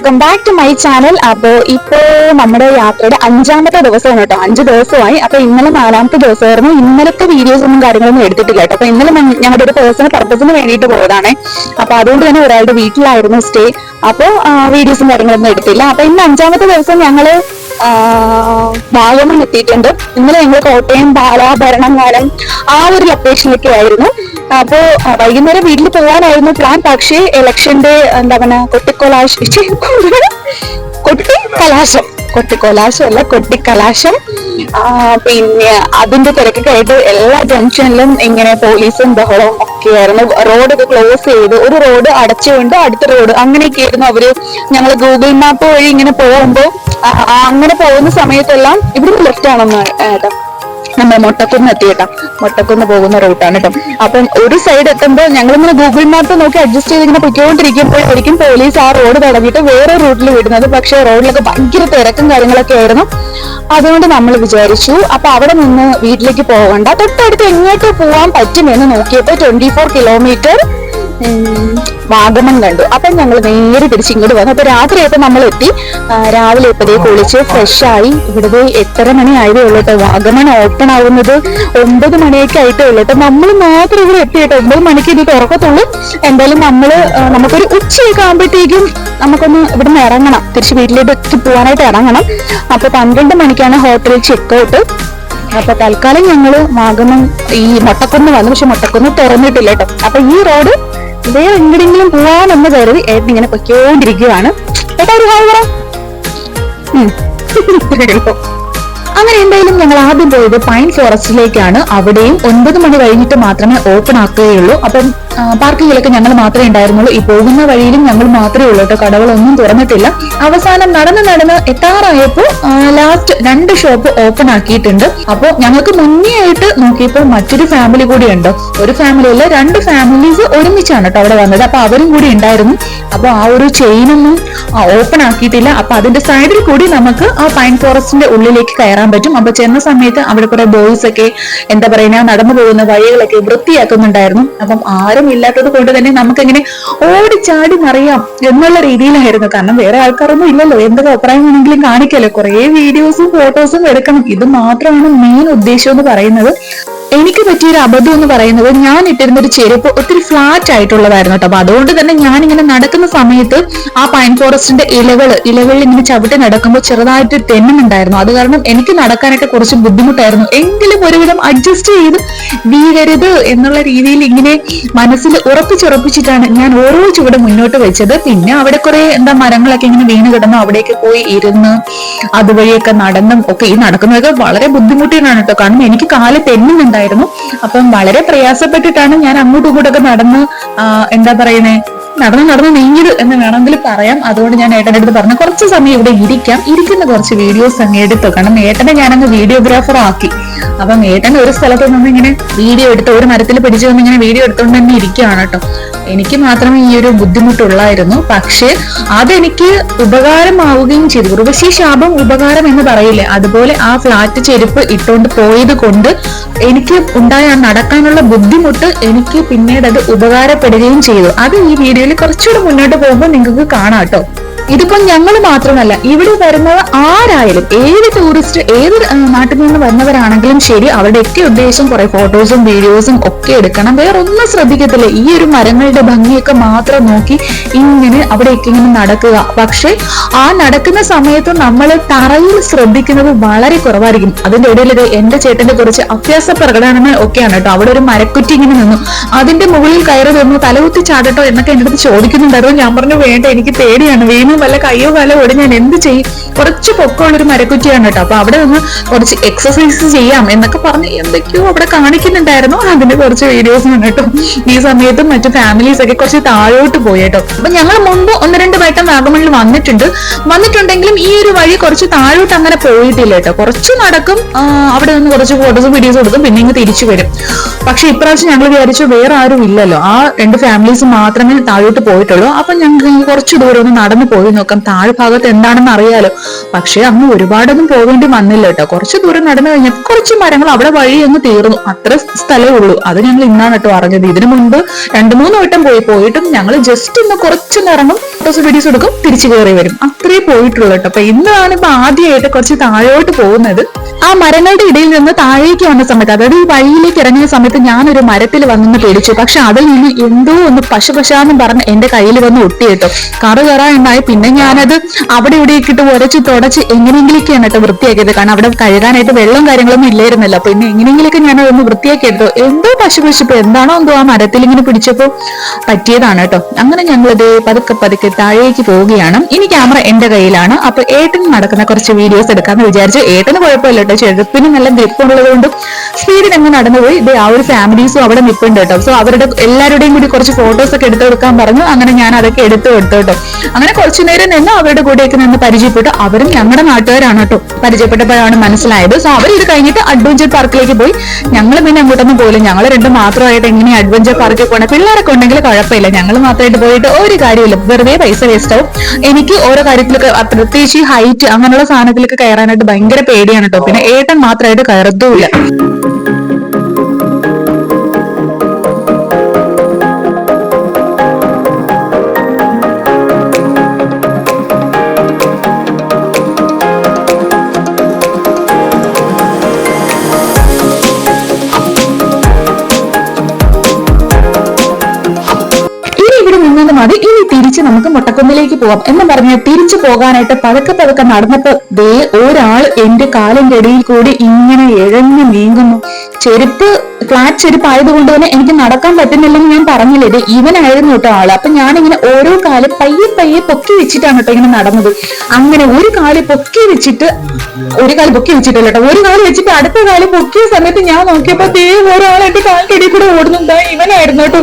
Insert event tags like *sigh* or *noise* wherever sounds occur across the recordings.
Welcome back to my channel അപ്പോ ഇപ്പോ നമ്മുടെ യാത്രയുടെ അഞ്ചാമത്തെ ദിവസമാണ് കേട്ടോ. അഞ്ച് ദിവസമായി. അപ്പൊ ഇന്നലെ നാലാമത്തെ ദിവസമായിരുന്നു. ഇന്നലത്തെ വീഡിയോസ് ഒന്നും കാര്യങ്ങളൊന്നും എടുത്തിട്ടില്ല കേട്ടോ. അപ്പൊ ഇന്നലെ ഞങ്ങ- ഞങ്ങളുടെ ഒരു പേഴ്സണൽ പർപ്പസിന് വേണ്ടിയിട്ട് പോയതാണ്. അപ്പൊ അതുകൊണ്ട് തന്നെ ഒരാളുടെ വീട്ടിലായിരുന്നു സ്റ്റേ അപ്പോ വീഡിയോസും കാര്യങ്ങളൊന്നും എടുത്തില്ല. അപ്പൊ ഇന്ന് അഞ്ചാമത്തെ ദിവസം ഞങ്ങൾ വാഗമൺ എത്തിയിട്ടുണ്ട്. ഇന്നലെ ഞങ്ങൾ കോട്ടയം പാല കാലം ആ ഒരു ലൊക്കേഷനിലൊക്കെ ആയിരുന്നു. അപ്പോ വൈകുന്നേരം വീട്ടിൽ പോകാനായിരുന്നു പ്ലാൻ പക്ഷേ ഇലക്ഷന്റെ എന്താ പറയുക കൊട്ടിക്കൊലാശ *laughs* കൊട്ടി കലാശം കൊട്ടിക്കൊലാശം അല്ല കൊട്ടിക്കലാശം. പിന്നെ അതിന്റെ തിരക്കൊക്കെ ആയിട്ട് എല്ലാ ജംഗ്ഷനിലും ഇങ്ങനെ പോലീസും ബഹളവും ഒക്കെ ആയിരുന്നു റോഡൊക്കെ ക്ലോസ് ചെയ്ത് ഒരു റോഡ് അടച്ചുകൊണ്ട് അടുത്ത റോഡ് അങ്ങനെയൊക്കെ ആയിരുന്നു അവർ ഞങ്ങൾ ഗൂഗിൾ മാപ്പ് വഴി ഇങ്ങനെ പോകുമ്പോ ആ, ആ, അങ്ങനെ പോകുന്ന സമയത്തെല്ലാം ഇവിടുന്ന് ലെഫ്റ്റ് ആണെന്ന് ഏട്ടാ. നമ്മൾ മൊട്ടക്കുന്ന് എത്തിയേട്ടാ മൊട്ടക്കുന്ന് പോകുന്ന റൂട്ടാണ് കേട്ടോ അപ്പം ഒരു സൈഡ് എത്തുമ്പോൾ ഞങ്ങളിങ്ങനെ ഗൂഗിൾ മാപ്പ് നോക്കി അഡ്ജസ്റ്റ് ചെയ്ത് ഇങ്ങനെ പൊയ്ക്കൊണ്ടിരിക്കുമ്പോഴായിരിക്കും പോലീസ് ആ റോഡ് തടഞ്ഞിട്ട് വേറെ റൂട്ടിൽ വിടുന്നത്. പക്ഷെ റോഡിലൊക്കെ ഭയങ്കര തിരക്കും കാര്യങ്ങളൊക്കെ ആയിരുന്നു. അതുകൊണ്ട് നമ്മൾ വിചാരിച്ചു അപ്പൊ അവിടെ നിന്ന് വീട്ടിലേക്ക് പോകണ്ട. തൊട്ടടുത്ത് എങ്ങോട്ട് പോകാൻ പറ്റുമെന്ന് നോക്കിയപ്പോൾ ട്വന്റി ഫോർ കിലോമീറ്റർ വാഗമൺ കണ്ടു. അപ്പൊ ഞങ്ങൾ നേരെ തിരിച്ച് ഇങ്ങോട്ട് വന്നു. അപ്പൊ രാത്രിയായപ്പോ നമ്മൾ എത്തി രാവിലെ ഇപ്പതേ കുളിച്ച് ഫ്രഷ് ആയി. ഇവിടുത്തെ എത്ര മണി ആയതേ ഉള്ളൂ കേട്ടോ. വാഗമൺ ഓപ്പൺ ആവുന്നത് ഒമ്പത് മണിയൊക്കെ ആയിട്ടേ ഉള്ളൂ. കേട്ടോ നമ്മൾ മാത്രം ഇവിടെ എത്തി കേട്ടോ. ഒമ്പത് മണിക്ക് ഇത് തുറക്കത്തുള്ളൂ എന്തായാലും നമ്മൾ ആ, നമുക്കൊരു ഉച്ചയൊക്കെ ആകുമ്പോഴത്തേക്കും നമുക്കൊന്ന് ഇവിടുന്ന് ഇറങ്ങണം. തിരിച്ച് വീട്ടിലേക്ക് പോകാനായിട്ട് ഇറങ്ങണം. അപ്പൊ പന്ത്രണ്ട് മണിക്കാണ് ഹോട്ടലിൽ ചെക്ക് ഔട്ട് അപ്പൊ തൽക്കാലം ഞങ്ങൾ വാഗമൺ ഈ മൊട്ടക്കുന്ന് വന്നു. പക്ഷെ മൊട്ടക്കുന്ന് തുറന്നിട്ടില്ല കേട്ടോ. അപ്പൊ ഈ റോഡ് വേറെ എങ്ങടെങ്കിലും പോവാമെന്ന് കരുതി ഏട്ടൻ ഇങ്ങനെ പൊയ്ക്കോണ്ടിരിക്കുകയാണ് ഏട്ടാ അങ്ങനെ എന്തായാലും ഞങ്ങൾ ആദ്യം പോയത് പൈൻ ഫോറസ്റ്റിലേക്കാണ് അവിടെയും ഒൻപത് മണി കഴിഞ്ഞിട്ട് മാത്രമേ ഓപ്പൺ ആക്കുകയുള്ളൂ. അപ്പം പാർക്കിങ്ങിലൊക്കെ ഞങ്ങൾ മാത്രമേ ഉണ്ടായിരുന്നുള്ളൂ. ഈ പോകുന്ന വഴിയിലും ഞങ്ങൾ മാത്രമേ ഉള്ളൂ കേട്ടോ. കടകളൊന്നും തുറന്നിട്ടില്ല. അവസാനം നടന്ന് നടന്ന് എത്താറായപ്പോൾ ലാസ്റ്റ് രണ്ട് ഷോപ്പ് ഓപ്പൺ ആക്കിയിട്ടുണ്ട്. അപ്പോൾ ഞങ്ങൾക്ക് മുന്നേ ആയിട്ട് നോക്കിയപ്പോൾ മറ്റൊരു ഫാമിലി കൂടി ഉണ്ട് ഒരു ഫാമിലിയിൽ രണ്ട് ഫാമിലീസ് ഒരുമിച്ചാണ് കേട്ടോ അവിടെ വന്നത്. അപ്പൊ അവരും കൂടി ഉണ്ടായിരുന്നു. അപ്പൊ ആ ഒരു ചെയിനൊന്നും ഓപ്പൺ ആക്കിയിട്ടില്ല. അപ്പൊ അതിന്റെ സൈഡിൽ കൂടി നമുക്ക് ആ പൈൻ ഫോറസ്റ്റിന്റെ ഉള്ളിലേക്ക് കയറാൻ പറ്റും. അപ്പൊ ചെന്ന സമയത്ത് അവിടെ കുറെ ബോയ്സ് ഒക്കെ എന്താ പറയുക നടന്നു പോകുന്ന വഴികളൊക്കെ വൃത്തിയാക്കുന്നുണ്ടായിരുന്നു. അപ്പം ആരും ഇല്ലാത്തത് കൊണ്ട് തന്നെ നമുക്കിങ്ങനെ ഓടിച്ചാടി മറിയാം എന്നുള്ള രീതിയിലായിരുന്നു. കാരണം വേറെ ആൾക്കാരൊന്നും ഇല്ലല്ലോ. എന്തൊക്കെ അഭിപ്രായം വേണമെങ്കിലും കാണിക്കല്ലോ. കുറെ വീഡിയോസും ഫോട്ടോസും എടുക്കണം. ഇത് മാത്രമാണ് മെയിൻ ഉദ്ദേശം എന്ന് പറയുന്നത്. എനിക്ക് പറ്റിയൊരു അബദ്ധം എന്ന് പറയുന്നത് ഞാൻ ഇട്ടിരുന്ന ഒരു ചെരുപ്പ് ഒത്തിരി ഫ്ലാറ്റ് ആയിട്ടുള്ളതായിരുന്നു കേട്ടോ. അപ്പൊ അതുകൊണ്ട് തന്നെ ഞാൻ ഇങ്ങനെ നടക്കുന്ന സമയത്ത് ആ പൈൻ ഫോറസ്റ്റിന്റെ ഇലകൾ ഇലകളിൽ ഇങ്ങനെ ചവിട്ടി നടക്കുമ്പോൾ ചെറുതായിട്ട് തെന്നുന്നുണ്ടായിരുന്നു അത് കാരണം എനിക്ക് നടക്കാനൊക്കെ കുറച്ച് ബുദ്ധിമുട്ടായിരുന്നു. എങ്കിലും ഒരുവിധം അഡ്ജസ്റ്റ് ചെയ്ത് വീഴരുത് എന്നുള്ള രീതിയിൽ ഇങ്ങനെ മനസ്സിൽ ഉറപ്പിച്ചുറപ്പിച്ചിട്ടാണ് ഞാൻ ഓരോ ചുവട് മുന്നോട്ട് വെച്ചത്. പിന്നെ അവിടെ കുറെ എന്താ മരങ്ങളൊക്കെ ഇങ്ങനെ വീണ് കിടന്നു അവിടെയൊക്കെ പോയി ഇരുന്ന് അതുവഴിയൊക്കെ നടന്നും ഒക്കെ ഈ നടക്കുന്നതൊക്കെ വളരെ ബുദ്ധിമുട്ടിയാണ് കേട്ടോ. കാരണം എനിക്ക് കാൽ തെന്നുന്നുണ്ടായിരുന്നു അപ്പം വളരെ പ്രയാസപ്പെട്ടിട്ടാണ് ഞാൻ അങ്ങോട്ടും ഇങ്ങോട്ടൊക്കെ നടന്ന് എന്താ പറയുന്നേ നടന്ന് നടന്ന് നീങ്ങിയത് എന്ന് വേണമെങ്കിൽ പറയാം. അതുകൊണ്ട് ഞാൻ ഏട്ടന്റെ അടുത്ത് പറഞ്ഞു കുറച്ച് സമയം ഇവിടെ ഇരിക്കാം. ഇരിക്കുന്ന കുറച്ച് വീഡിയോസ് അങ്ങ് എടുത്തു. കാരണം ഏട്ടനെ ഞാനങ്ങ് വീഡിയോഗ്രാഫർ ആക്കി. അപ്പം ഏട്ടൻ ഒരു സ്ഥലത്ത് നിന്ന് ഇങ്ങനെ വീഡിയോ എടുത്ത് ഒരു മരത്തിൽ പിടിച്ചു നിന്ന് ഇങ്ങനെ വീഡിയോ എടുത്തുകൊണ്ട് തന്നെ ഇരിക്കുകയാണ് കേട്ടോ. എനിക്ക് മാത്രമേ ഈ ഒരു ബുദ്ധിമുട്ടുള്ളായിരുന്നു. പക്ഷേ അതെനിക്ക് ഉപകാരമാവുകയും ചെയ്തു. ഉർവശി ശാപം ഉപകാരം എന്ന് പറയില്ലേ? അതുപോലെ ആ ഫ്ലാറ്റ് ചെരുപ്പ് ഇട്ടുകൊണ്ട് പോയത് കൊണ്ട് എനിക്ക് ഉണ്ടായ നടക്കാനുള്ള ബുദ്ധിമുട്ട് എനിക്ക് പിന്നീട് അത് ഉപകാരപ്പെടുകയും ചെയ്തു. അത് ഈ വീഡിയോയിൽ കുറച്ചുകൂടി മുന്നോട്ട് പോകുമ്പോൾ നിങ്ങൾക്ക് കാണാം കേട്ടോ. ഇതിപ്പോ ഞങ്ങൾ മാത്രമല്ല ഇവിടെ വരുന്നത് ആരായാലും ഏത് ടൂറിസ്റ്റ് ഏത് നാട്ടിൽ നിന്ന് വരുന്നവരാണെങ്കിലും ശരി അവരുടെ ഒക്കെ ഉദ്ദേശം കുറെ ഫോട്ടോസും വീഡിയോസും ഒക്കെ എടുക്കണം. വേറെ ഒന്നും ശ്രദ്ധിക്കത്തില്ല. ഈ ഒരു മരങ്ങളുടെ ഭംഗിയൊക്കെ മാത്രം നോക്കി ഇങ്ങനെ അവിടെയൊക്കെ ഇങ്ങനെ നടക്കുക. പക്ഷെ ആ നടക്കുന്ന സമയത്ത് നമ്മൾ തറയിൽ ശ്രദ്ധിക്കുന്നത് വളരെ കുറവായിരിക്കും. അതിന്റെ ഇടയിൽ എന്റെ ചേട്ടന്റെ കുറച്ച് അഭ്യാസ പ്രകടനങ്ങൾ ഒക്കെയാണ് കേട്ടോ. അവിടെ ഒരു മരക്കുറ്റി ഇങ്ങനെ നിന്നു. അതിന്റെ മുകളിൽ കയറി നിന്നു തലകുത്തി ചാടട്ടോ എന്നൊക്കെ എന്റെ അടുത്ത് ചോദിക്കുന്നുണ്ടായിരുന്നു ഞാൻ പറഞ്ഞു വേണ്ട എനിക്ക് പേടിയാണ്. വീണു വല്ല കയ്യോ കാലോ ഓടി ഞാൻ എന്ത് ചെയ്യും? കുറച്ച് പൊക്കമുള്ളൊരു മരക്കുറ്റിയാണ് കേട്ടോ. അപ്പൊ അവിടെ നിന്ന് കുറച്ച് എക്സസൈസ് ചെയ്യാം എന്നൊക്കെ പറഞ്ഞ് എന്തൊക്കെയോ അവിടെ കാണിക്കുന്നുണ്ടായിരുന്നു. അതിന്റെ കുറച്ച് വീഡിയോസ് കേട്ടോ. ഈ സമയത്തും മറ്റു ഫാമിലീസ് ഒക്കെ കുറച്ച് താഴോട്ട് പോയി കേട്ടോ. അപ്പൊ ഞങ്ങൾ മുമ്പ് ഒന്ന് രണ്ട് വട്ടം വാഗമണിൽ വന്നിട്ടുണ്ട്. വന്നിട്ടുണ്ടെങ്കിലും ഈ ഒരു വഴി കുറച്ച് താഴോട്ട് അങ്ങനെ പോയിട്ടില്ല കേട്ടോ. കുറച്ച് നടക്കും അവിടെ നിന്ന് കുറച്ച് ഫോട്ടോസും വീഡിയോസ് എടുക്കും പിന്നെ ഇങ്ങ് തിരിച്ചു വരും. പക്ഷെ ഇപ്രാവശ്യം ഞങ്ങൾ വിചാരിച്ചു വേറെ ആരും ഇല്ലല്ലോ. ആ രണ്ട് ഫാമിലീസ് മാത്രമേ താഴോട്ട് പോയിട്ടുള്ളൂ. അപ്പൊ ഞങ്ങൾക്ക് കുറച്ച് ദൂരം ഒന്ന് നടന്നു പോയി നോക്കാം. താഴ്ഭാഗത്ത് എന്താണെന്ന് അറിയാലോ. പക്ഷെ അങ്ങ് ഒരുപാടൊന്നും പോകേണ്ടി വന്നില്ല കേട്ടോ. കുറച്ച് ദൂരം നടന്നു കഴിഞ്ഞാൽ കുറച്ച് മരങ്ങൾ അവിടെ വഴി അങ്ങ് തീർന്നു. അത്ര സ്ഥലമേ ഉള്ളൂ. അത് ഞങ്ങൾ ഇന്നാണ് കേട്ടോ അറിഞ്ഞത്. ഇതിനു മുൻപ് രണ്ടു മൂന്ന് വട്ടം പോയി. പോയിട്ടും ഞങ്ങൾ ജസ്റ്റ് ഒന്ന് കുറച്ചൊന്ന് ഇറങ്ങും ഫോട്ടോസ് വീഡിയോസ് എടുക്കും തിരിച്ചു കയറി വരും. അത്രേ പോയിട്ടുള്ളൂ കേട്ടോ. അപ്പൊ ഇന്നാണ് ഇപ്പൊ ആദ്യമായിട്ട് കുറച്ച് താഴോട്ട് പോകുന്നത്. ആ മരങ്ങളുടെ ഇടയിൽ നിന്ന് താഴേക്ക് വന്ന സമയത്ത് അതായത് ഈ വഴിയിലേക്ക് ഇറങ്ങിയ സമയത്ത് ഞാനൊരു മരത്തിൽ വന്നെന്ന് പേടിച്ചു. പക്ഷെ അതിൽ നിന്ന് എന്തോ ഒന്ന് പശുപശാന്നും പറഞ്ഞ് എന്റെ കയ്യിൽ വന്ന് ഒട്ടി കേട്ടോ. കറു കയറാനുണ്ടായി പിന്നെ ഞാനത് അവിടെ ഇവിടെ ഇട്ടിട്ട് ഉരച്ച് തുടച്ച് എങ്ങനെയെങ്കിലൊക്കെയാണ് കേട്ടോ വൃത്തിയാക്കിയത്. കാരണം അവിടെ കഴുകാനായിട്ട് വെള്ളം കാര്യങ്ങളൊന്നും ഇല്ലായിരുന്നല്ലോ. പിന്നെ എങ്ങനെയെങ്കിലൊക്കെ ഞാൻ ഒന്ന് വൃത്തിയാക്കി എടുത്തു എന്തോ പശുപശിപ്പ് എന്താണോ എന്തോ ആ മരത്തിൽ ഇങ്ങനെ പിടിച്ചപ്പോ പറ്റിയതാണ് കേട്ടോ. അങ്ങനെ ഞങ്ങളിത് പതുക്കെ പതുക്കെ താഴേക്ക് പോവുകയാണ്. ഇനി ക്യാമറ എന്റെ കയ്യിലാണ്. അപ്പൊ ഏട്ടൻ നടക്കുന്ന കുറച്ച് വീഡിയോസ് എടുക്കാന്ന് വിചാരിച്ചു ഏട്ടന് കുഴപ്പമില്ല കേട്ടോ. ചെറുപ്പിന് നല്ല ഗ്രിപ്പ് ഉള്ളത് കൊണ്ടും സ്പീഡിൽ അങ്ങ് നടന്നുപോയി ഇത് ആ ഒരു ഫാമിലീസും അവിടെ നിൽപ്പുണ്ട് കേട്ടോ. സോ അവരുടെ എല്ലാവരുടെയും കൂടി കുറച്ച് ഫോട്ടോസ് ഒക്കെ എടുത്തു കൊടുക്കാൻ പറഞ്ഞു. അങ്ങനെ ഞാൻ അതൊക്കെ എടുത്തു കൊടുത്തു കേട്ടോ. അങ്ങനെ കുറച്ചു നേരം നിന്ന് അവരുടെ കൂടെയൊക്കെ നിന്ന് പരിചയപ്പെട്ടു. അവരും ഞങ്ങളുടെ നാട്ടുകാരാണ് കേട്ടോ. പരിചയപ്പെട്ടപ്പോഴാണ് മനസ്സിലായത്. സോ അവർ ഇത് കഴിഞ്ഞിട്ട് അഡ്വഞ്ചർ പാർക്കിലേക്ക് പോയി. ഞങ്ങൾ പിന്നെ അങ്ങോട്ടൊന്നും പോയില്ല. ഞങ്ങൾ രണ്ടും മാത്രമായിട്ട് എങ്ങനെ അഡ്വഞ്ചർ പാർക്കിൽ പോകണം പിള്ളേരൊക്കെ ഉണ്ടെങ്കിൽ കുഴപ്പമില്ല. ഞങ്ങൾ മാത്രമായിട്ട് പോയിട്ട് ഒരു കാര്യമില്ല വെറുതെ പൈസ വേസ്റ്റ് ആവും. എനിക്ക് ഓരോ കാര്യത്തിലൊക്കെ പ്രത്യേകിച്ച് ഹൈറ്റ് അങ്ങനെയുള്ള സാധനത്തിലൊക്കെ കയറാനായിട്ട് ഭയങ്കര പേടിയാണ് കേട്ടോ. പിന്നെ ഏട്ടൻ മാത്രമായിട്ട് കയറത്തുമില്ല. നമുക്ക് മുട്ടക്കുന്നിലേക്ക് പോവാം എന്ന് പറഞ്ഞ് തിരിച്ചു പോകാനായിട്ട് പതുക്കെ പതുക്കെ നടന്നപ്പോ ദേ ഒരാൾ എന്റെ കാലിന്റെ ഇടയിൽ കൂടി ഇങ്ങനെ ഇഴഞ്ഞു നീങ്ങുന്നു. ചെരുപ്പ് ഫ്ലാറ്റ് ചെരുപ്പ് ആയതുകൊണ്ട് തന്നെ എനിക്ക് നടക്കാൻ പറ്റുന്നില്ലെന്ന് ഞാൻ പറഞ്ഞില്ല? ഇത് ഇവനായിരുന്നു കേട്ടോ ആൾ. അപ്പൊ ഞാനിങ്ങനെ ഓരോ കാലം പയ്യെ പയ്യെ പൊക്കി വെച്ചിട്ടാണ് കേട്ടോ ഇങ്ങനെ നടന്നത്. അങ്ങനെ ഒരു കാൽ പൊക്കി വെച്ചിട്ട് ഒരു കാൽ പൊക്കി വെച്ചിട്ടില്ല കേട്ടോ ഒരു കാൽ വെച്ചിട്ട് അടുത്ത കാൽ പൊക്കിയ സമയത്ത് ഞാൻ നോക്കിയപ്പോ ദേ ഒരാൾ എന്റെ കാലിന്റെ ഇടയിൽ കൂടെ ഓടുന്നുണ്ടാ ഇവനായിരുന്നു കേട്ടോ.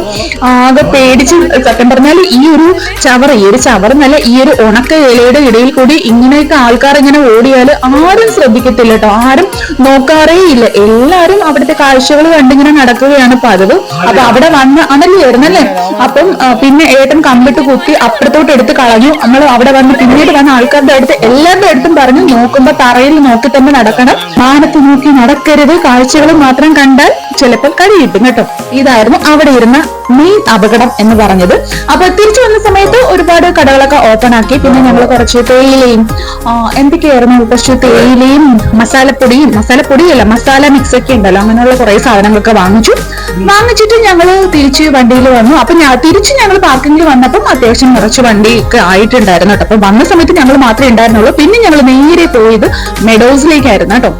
ആകെ പേടിച്ച് സത്യം പറഞ്ഞാൽ ഈ ഒരു ചവർ ഈ ഒരു ചവർ എന്നല്ല ഈ ഒരു ഉണക്ക ഇലയുടെ ഇടയിൽ കൂടി ഇങ്ങനെയൊക്കെ ആൾക്കാർ ഇങ്ങനെ ഓടിയാൽ ആരും ശ്രദ്ധിക്കത്തില്ല കേട്ടോ. ആരും നോക്കാറേ ഇല്ല. എല്ലാരും അവിടുത്തെ കാഴ്ചകൾ കണ്ടിങ്ങനെ നടക്കുകയാണ് പതിവ്. അപ്പൊ അവിടെ വന്ന് അനല്ലേ വരുന്നല്ലേ അപ്പം പിന്നെ ഏട്ടൻ കമ്പിട്ട് കുത്തി അപ്പുറത്തോട്ട് എടുത്ത് കളഞ്ഞു. നമ്മൾ അവിടെ വന്ന് പിന്നീട് വന്ന ആൾക്കാരുടെ അടുത്ത് എല്ലാവരുടെ അടുത്തും പറഞ്ഞു നോക്കുമ്പോ തറയിൽ നോക്കി തന്നെ നടക്കണം. മാനത്ത് നോക്കി നടക്കരുത്. കാഴ്ചകൾ മാത്രം കണ്ടാൽ ചിലപ്പോൾ കടി കിട്ടും കേട്ടോ. ഇതായിരുന്നു അവിടെ ഇരുന്ന മെയിൻ അപകടം എന്ന് പറഞ്ഞത്. അപ്പൊ തിരിച്ചു വന്ന സമയത്ത് ഒരുപാട് കടകളൊക്കെ ഓപ്പൺ ആക്കി. പിന്നെ ഞങ്ങൾ കുറച്ച് തേയിലയും എന്തൊക്കെയായിരുന്നു? കുറച്ച് തേയിലയും മസാലപ്പൊടിയും മസാലപ്പൊടിയല്ല മസാല മിക്സ് ഒക്കെ ഉണ്ടല്ലോ. അങ്ങനെയുള്ള കുറെ സാധനങ്ങളൊക്കെ വാങ്ങിച്ചു. വാങ്ങിച്ചിട്ട് ഞങ്ങൾ തിരിച്ച് വണ്ടിയിൽ വന്നു. അപ്പൊ തിരിച്ച് ഞങ്ങൾ പാർക്കിങ്ങിൽ വന്നപ്പം അത്യാവശ്യം നിറച്ച് വണ്ടി ഒക്കെ ആയിട്ടുണ്ടായിരുന്നു കേട്ടോ. അപ്പൊ വന്ന സമയത്ത് ഞങ്ങൾ മാത്രമേ ഉണ്ടായിരുന്നുള്ളൂ. പിന്നെ ഞങ്ങൾ നേരെ പോയത് മെഡോസിലേക്കായിരുന്നു കേട്ടോ.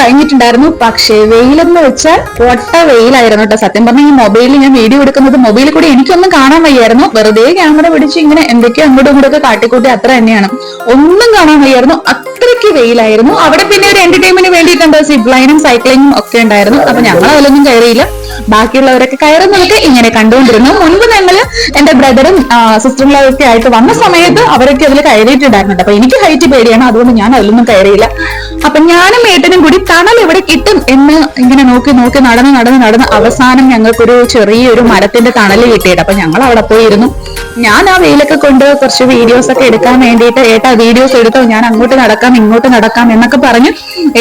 കഴിഞ്ഞിട്ടുണ്ടായിരുന്നു. പക്ഷേ വെയിലെന്ന് വെച്ചാൽ പൊട്ട വെയിലായിരുന്നു കേട്ടോ സത്യം പറഞ്ഞാൽ ഈ മൊബൈലിൽ ഞാൻ വീഡിയോ എടുക്കുന്നത് മൊബൈലിൽ കൂടി എനിക്കൊന്നും കാണാൻ വയ്യായിരുന്നു. വെറുതെ ക്യാമറ പിടിച്ച് ഇങ്ങനെ എന്തൊക്കെയോ അങ്ങോട്ടും ഇങ്ങോട്ടൊക്കെ കാട്ടിക്കൂട്ടി അത്ര തന്നെയാണ്. ഒന്നും കാണാൻ വയ്യായിരുന്നു. അത്രയ്ക്ക് വെയിലായിരുന്നു. അവിടെ പിന്നെ ഒരു എന്റർടൈൻമെന്റ് വേണ്ടിയിട്ടുണ്ട്. സിപ്പ് ലൈനും സൈക്ലിങ്ങും ഒക്കെ ഉണ്ടായിരുന്നു. അപ്പൊ ഞങ്ങൾ അതിലൊന്നും കയറിയില്ല. ബാക്കിയുള്ളവരൊക്കെ കയറുന്നതൊക്കെ ഇങ്ങനെ കണ്ടുകൊണ്ടിരുന്നു. മുൻപ് ഞങ്ങൾ എന്റെ ബ്രദറും സിസ്റ്ററും ഒക്കെ ആയിട്ട് വന്ന സമയത്ത് അവരൊക്കെ അതിൽ കയറിയിട്ടുണ്ടായിരുന്നു കേട്ടോ. അപ്പൊ എനിക്ക് ഹൈറ്റ് പേടിയാണ് അതുകൊണ്ട് ഞാൻ അതിലൊന്നും കയറിയില്ല. അപ്പൊ ഞാനും ഏട്ടനും കൂടി തണൽ ഇവിടെ കിട്ടും എന്ന് ഇങ്ങനെ നോക്കി നോക്കി നടന്ന് നടന്ന് നടന്ന് അവസാനം ഞങ്ങൾക്കൊരു ചെറിയൊരു മരത്തിന്റെ തണൽ കിട്ടിയിട്ട് അപ്പൊ ഞങ്ങൾ അവിടെ പോയിരുന്നു. ഞാൻ ആ വെയിലൊക്കെ കൊണ്ട് കുറച്ച് വീഡിയോസ് ഒക്കെ എടുക്കാൻ വേണ്ടിയിട്ട് ഏട്ടാ വീഡിയോസ് എടുത്തോ? ഞാൻ അങ്ങോട്ട് നടക്കാം ഇങ്ങോട്ട് നടക്കാം എന്നൊക്കെ പറഞ്ഞ്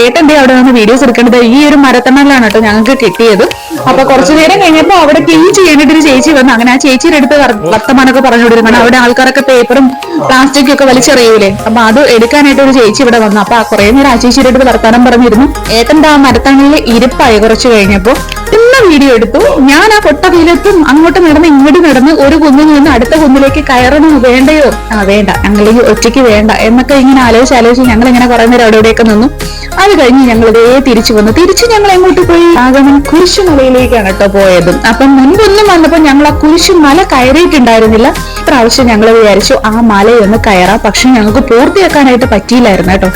ഏട്ടന്റെ അവിടെ നിന്ന് വീഡിയോസ് എടുക്കേണ്ടത് ഈ ഒരു മരത്തണലാണ് കേട്ടോ ഞങ്ങൾക്ക് കിട്ടിയത്. അപ്പൊ കുറച്ചു നേരം കഴിഞ്ഞപ്പോ അവിടെ ക്ലീൻ ചെയ്യാനായിട്ട് ഒരു ചേച്ചി വന്നു. അങ്ങനെ ആ ചേച്ചിയുടെ അടുത്ത് വർത്തമാനൊക്കെ പറഞ്ഞുകൊണ്ടിരുന്നു. അവിടെ ആൾക്കാരൊക്കെ പേപ്പറും പ്ലാസ്റ്റിക്കും ഒക്കെ വലിച്ചെറിയൂലേ. അപ്പൊ അത് എടുക്കാനായിട്ട് ഒരു ചേച്ചി ഇവിടെ വന്നു. അപ്പൊ കുറെ നേരം ആ ചേച്ചിയുടെ അടുത്ത് വർത്തമാനം പറഞ്ഞിരുന്നു. ഏട്ടന്റെ ആ മരത്തണലിൽ ഇരിപ്പായി കുറച്ച് കഴിഞ്ഞപ്പോ. പിന്നെ വീഡിയോ എടുത്തു. ഞാൻ ആ പൊട്ട വെയിലത്തും അങ്ങോട്ട് നടന്ന് ഇങ്ങോട്ട് നടന്ന് ഒരു കുന്നിൽ നിന്ന് അടുത്ത കുന്നിലേക്ക് കയറണോ വേണ്ടയോ? ആ വേണ്ട. ഞങ്ങൾ ഈ ഒറ്റയ്ക്ക് വേണ്ട. എന്നൊക്കെ ഇങ്ങനെ ആലോചിച്ച് ആലോചിച്ച് ഞങ്ങൾ ഇങ്ങനെ കുറെ നേരം അവിടെ ഇവിടെയൊക്കെ നിന്നു. അത് കഴിഞ്ഞ് ഞങ്ങൾ ഇതേ തിരിച്ചു വന്നു. തിരിച്ചു ഞങ്ങൾ എങ്ങോട്ട് പോയി? ആകണം കുരിശുമലയിലേക്കാണ് കേട്ടോ പോയത്. അപ്പം മുൻപൊന്നും വന്നപ്പോ ഞങ്ങൾ ആ കുരിശുമല കയറിയിട്ടുണ്ടായിരുന്നില്ല. പ്രാവശ്യം ഞങ്ങൾ വിചാരിച്ചു ആ മലയൊന്ന് കയറാം. പക്ഷെ ഞങ്ങൾക്ക് പൂർത്തിയാക്കാനായിട്ട് പറ്റിയില്ലായിരുന്നു കേട്ടോ.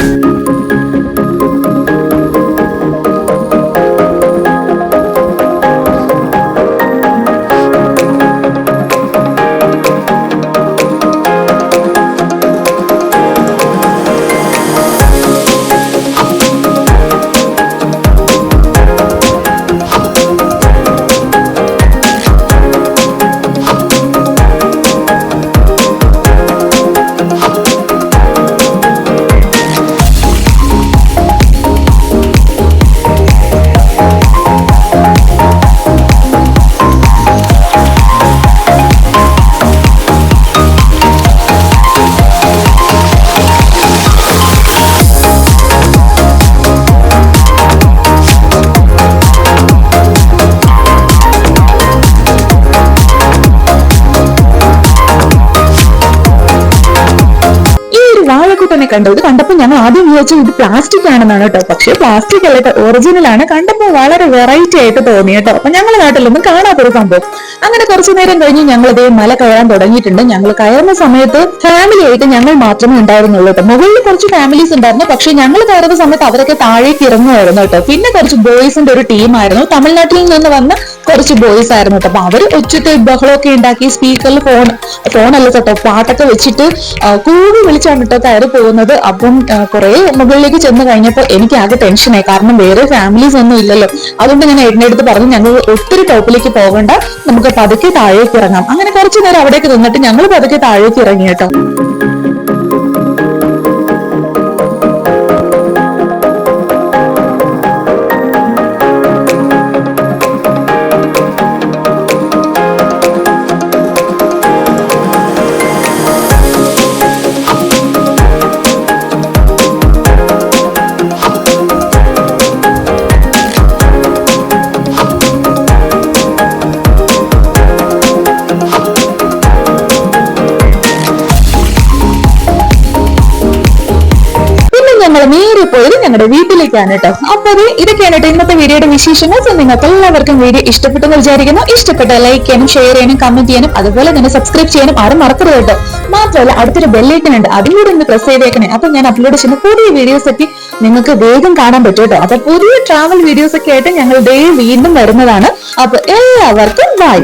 വാഴക്കൂട്ടനെ കണ്ടു ഇത് കണ്ടപ്പോൾ ഞങ്ങൾ ആദ്യം വിചാരിച്ചു ഇത് പ്ലാസ്റ്റിക് ആണെന്നാണ് കേട്ടോ. പക്ഷേ പ്ലാസ്റ്റിക് അല്ല ഒറിജിനൽ ആണ്. കണ്ടപ്പോൾ വളരെ വെറൈറ്റി ആയിട്ട് തോന്നി കേട്ടോ. അപ്പൊ ഞങ്ങളുടെ നാട്ടിലൊന്നും കാണാത്തൊരു സംഭവം. അങ്ങനെ കുറച്ചു നേരം കഴിഞ്ഞ് ഞങ്ങൾ ഇതേ മല കയറാൻ തുടങ്ങിയിട്ടുണ്ട്. ഞങ്ങൾ കയറുന്ന സമയത്ത് ഫാമിലി ആയിട്ട് ഞങ്ങൾ മാത്രമേ ഉണ്ടായിരുന്നുള്ളൂ കേട്ടോ. മുകളിൽ കുറച്ച് ഫാമിലീസ് ഉണ്ടായിരുന്നു. പക്ഷെ ഞങ്ങൾ കയറുന്ന സമയത്ത് അവരൊക്കെ താഴേക്ക് ഇറങ്ങുമായിരുന്നു കേട്ടോ. പിന്നെ കുറച്ച് ബോയ്സിന്റെ ഒരു ടീമായിരുന്നു തമിഴ്നാട്ടിൽ നിന്ന് വന്ന കുറച്ച് ബോയ്സ് ആയിരുന്നു കേട്ടോ. അപ്പൊ അവർ ഒച്ചിട്ട് ബഹളമൊക്കെ ഉണ്ടാക്കി സ്പീക്കറിൽ ഫോൺ ഫോണല്ല കേട്ടോ പാട്ടൊക്കെ വെച്ചിട്ട് കൂവി വിളിച്ചാണ് കേട്ടോ കയറി പോകുന്നത്. അപ്പം കുറെ മുകളിലേക്ക് ചെന്ന് കഴിഞ്ഞപ്പോൾ എനിക്ക് ആകെ ടെൻഷനായി കാരണം വേറെ ഫാമിലീസ് ഒന്നും ഇല്ലല്ലോ. അതുകൊണ്ട് ഞാൻ എണ്ണ അടുത്ത് പറഞ്ഞു ഞങ്ങൾ ഒത്തിരി ടോപ്പിലേക്ക് പോകണ്ട. നമുക്ക് പതുക്കെ താഴേക്ക് ഇറങ്ങാം. അങ്ങനെ കുറച്ചു നേരം അവിടേക്ക് നിന്നിട്ട് ഞങ്ങൾ പതുക്കെ താഴേക്ക് ഇറങ്ങി കേട്ടോ. പോയത് ഞങ്ങളുടെ വീട്ടിലേക്കാണ് കേട്ടോ അപ്പൊ ഇതൊക്കെയാണ് കേട്ടോ ഇന്നത്തെ വീഡിയോയുടെ വിശേഷങ്ങൾ. സോ നിങ്ങൾക്ക് എല്ലാവർക്കും വീഡിയോ ഇഷ്ടപ്പെട്ടെന്ന് വിചാരിക്കുന്നു. ഇഷ്ടപ്പെട്ട ലൈക്ക് ചെയ്യാനും ഷെയർ ചെയ്യാനും കമന്റ് ചെയ്യാനും അതുപോലെ തന്നെ സബ്സ്ക്രൈബ് ചെയ്യാനും ആരും മറക്കരുത് കേട്ടോ മാത്രമല്ല അടുത്തൊരു ബെല്ലൈക്കൻ ഉണ്ട്. അതിലൂടെ ഒന്ന് പ്രസ് ചെയ്തേക്കണേ. അപ്പൊ ഞാൻ അപ്ലോഡ് ചെയ്യുന്ന പുതിയ വീഡിയോസ് ഒക്കെ നിങ്ങൾക്ക് വേഗം കാണാൻ പറ്റും കേട്ടോ അപ്പൊ പുതിയ ട്രാവൽ വീഡിയോസ് ഒക്കെ ആയിട്ട് ഞങ്ങൾ ഡേ വീണ്ടും വരുന്നതാണ്. അപ്പൊ എല്ലാവർക്കും ബൈ